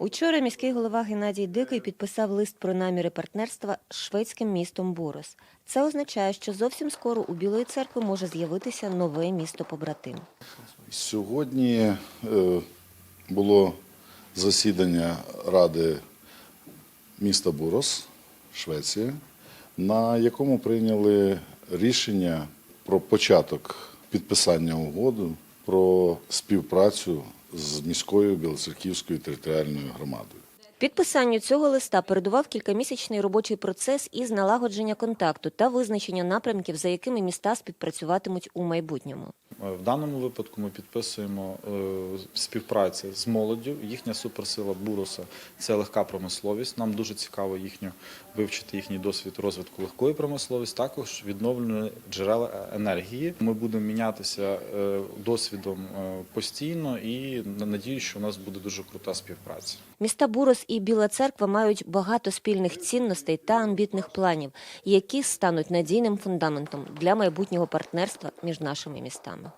Учора міський голова Геннадій Дикий підписав лист про наміри партнерства з шведським містом Борос. Це означає, що зовсім скоро у Білої церкви може з'явитися нове місто побратим. Сьогодні е, було засідання Ради міста Бурос, Швеція, на якому прийняли рішення про початок підписання угоди про співпрацю з міською Білоцерківською територіальною громадою. Підписанню цього листа передував кількамісячний робочий процес із налагодження контакту та визначення напрямків, за якими міста співпрацюватимуть у майбутньому. Е, В даному випадку ми підписуємо е, співпрацю з молоддю. Їхня суперсила Буроса це легка промисловість. Нам дуже цікаво їхню вивчити їхній досвід розвитку легкої промисловості, також відновлені джерела енергії. Ми будемо мінятися е, досвідом е, постійно і надію, що у нас буде дуже крута співпраця. Міста Бурос і Біла Церква мають багато спільних цінностей та амбітних планів, які стануть надійним фундаментом для майбутнього партнерства між нашими містами.